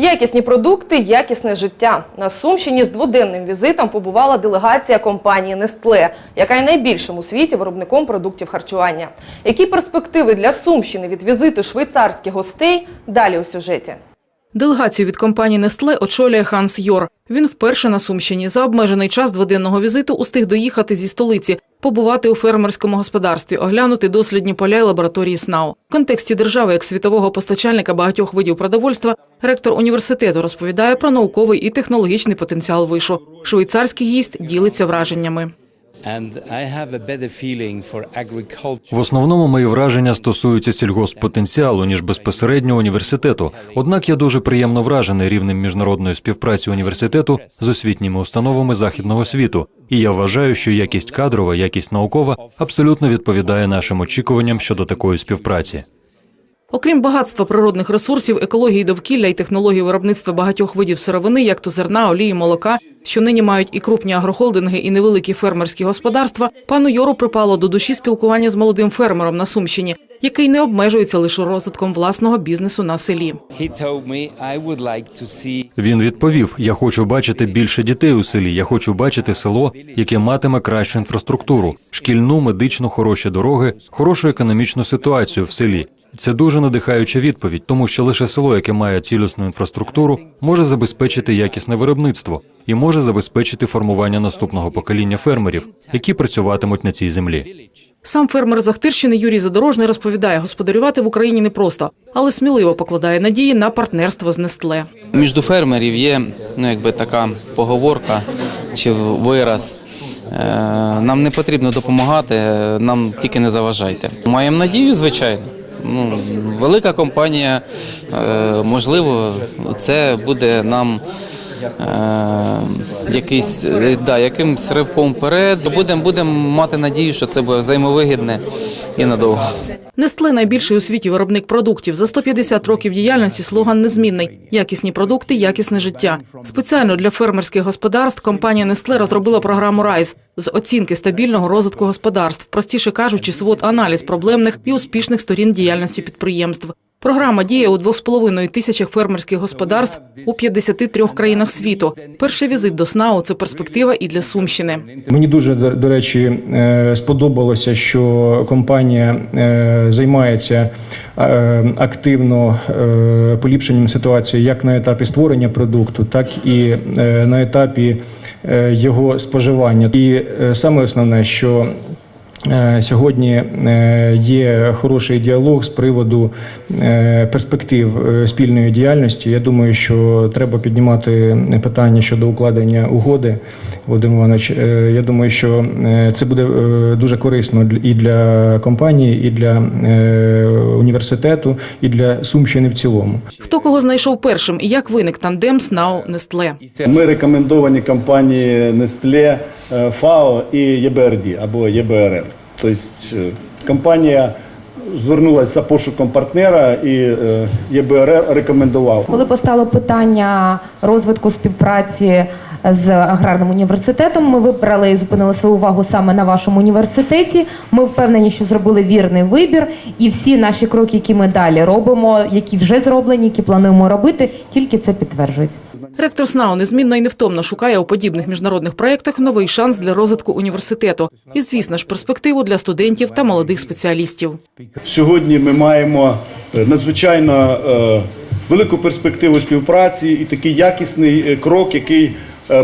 Якісні продукти, якісне життя. На Сумщині з дводенним візитом побувала делегація компанії Нестле, яка є найбільшим у світі виробником продуктів харчування. Які перспективи для Сумщини від візиту швейцарських гостей? Далі у сюжеті. Делегацію від компанії Нестле очолює Ханс Йор. Він вперше на Сумщині. За обмежений час дводенного візиту устиг доїхати зі столиці, побувати у фермерському господарстві, оглянути дослідні поля й лабораторії СНАУ. В контексті держави як світового постачальника багатьох видів продовольства ректор університету розповідає про науковий і технологічний потенціал вишу. Швейцарський гість ділиться враженнями. В основному мої враження стосуються сільгосппотенціалу, ніж безпосередньо університету. Однак я дуже приємно вражений рівнем міжнародної співпраці університету з освітніми установами західного світу. І я вважаю, що якість кадрова, якість наукова абсолютно відповідає нашим очікуванням щодо такої співпраці. Окрім багатства природних ресурсів, екології довкілля і технологій виробництва багатьох видів сировини, як то зерна, олії, молока, що нині мають і крупні агрохолдинги, і невеликі фермерські господарства, пану Йору припало до душі спілкування з молодим фермером на Сумщині, який не обмежується лише розвитком власного бізнесу на селі. Він відповів: Я хочу бачити більше дітей у селі. Я хочу бачити село, яке матиме кращу інфраструктуру, шкільну, медичну, хороші дороги, хорошу економічну ситуацію в селі. Це дуже надихаюча відповідь, тому що лише село, яке має цілісну інфраструктуру, може забезпечити якісне виробництво і може забезпечити формування наступного покоління фермерів, які працюватимуть на цій землі. Сам фермер з Охтирщини Юрій Задорожний розповідає, господарювати в Україні непросто, але сміливо покладає надії на партнерство з Нестле. Між фермерів є ну, якби така поговорка чи вираз. е, Нам не потрібно допомагати, е, нам тільки не заважайте. Маємо надію, звичайно. Ну, велика компанія, е, можливо, це буде нам якийсь, е, да, якимсь ривком вперед. Будемо будем мати надію, що це буде взаємовигідне і надовго. Нестле найбільший у світі виробник продуктів. За 150 років діяльності слоган незмінний: якісні продукти, якісне життя. Спеціально для фермерських господарств компанія Нестле розробила програму Райз з оцінки стабільного розвитку господарств, простіше кажучи, свод аналіз проблемних і успішних сторін діяльності підприємств. Програма діє у 2,5 тисячах фермерських господарств у 53 країнах світу. Перший візит до СНАУ – це перспектива і для Сумщини. Мені дуже до, речі е, сподобалося, що компанія е, займається е, активно поліпшенням ситуації як на етапі створення продукту, так і на етапі його споживання. І саме основне, що Сьогодні е, є хороший діалог з приводу е, перспектив е, спільної діяльності. Я думаю, що треба піднімати питання щодо укладення угоди. Володимир Іванович, е, я думаю, що е, це буде е, дуже корисно і для компанії, і для е, університету, і для Сумщини в цілому. Хто кого знайшов першим і як виник тандем СНАУ Нестле? Ми рекомендовані компанії Nestlé, е, FAO і ЄБРД або ЄБРР. Тобто е, компанія звернулася за пошуком партнера і е, ЄБРР рекомендував. Коли постало питання розвитку співпраці з аграрним університетом, ми вибрали і зупинили свою увагу саме на вашому університеті. Ми впевнені, що зробили вірний вибір, і всі наші кроки, які ми далі робимо, які вже зроблені, які плануємо робити, тільки це підтверджують. Ректор СНАУ незмінно і невтомно шукає у подібних міжнародних проєктах новий шанс для розвитку університету і, звісно ж, перспективу для студентів та молодих спеціалістів. Сьогодні ми маємо е, надзвичайно е, велику перспективу співпраці і такий якісний е, крок, який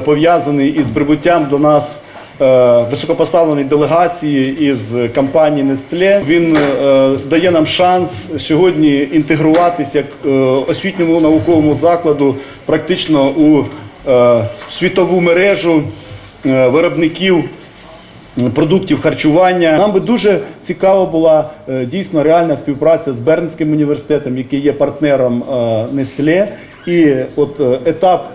пов'язаний із прибуттям до нас е, високопоставленої делегації із компанії Nestlé. Він е, дає нам шанс сьогодні інтегруватися як е, освітньому науковому закладу практично у світову мережу виробників продуктів харчування. Нам би дуже цікава була дійсно реальна співпраця з Бернським університетом, який є партнером е, Nestlé. І от етап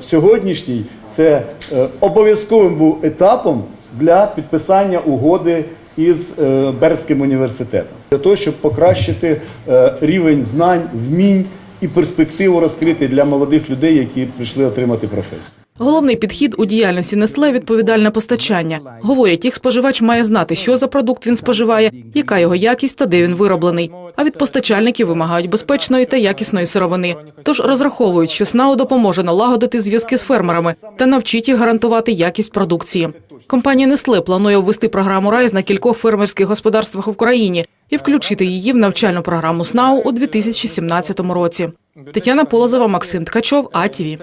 сьогоднішній це е, обов'язковим був етапом для підписання угоди із е, Бернським університетом. Для того, щоб покращити е, рівень знань, вмінь і перспективу розкрити для молодих людей, які прийшли отримати професію. Головний підхід у діяльності Нестле – відповідальне постачання. Говорять, їх споживач має знати, що за продукт він споживає, яка його якість та де він вироблений. А від постачальників вимагають безпечної та якісної сировини. Тож розраховують, що СНАУ допоможе налагодити зв'язки з фермерами та навчить їх гарантувати якість продукції. Компанія Nestle планує ввести програму «Райз» на кількох фермерських господарствах в Україні і включити її в навчальну програму СНАУ у 2017 році. Тетяна Полозова, Максим Ткачов, АТВ.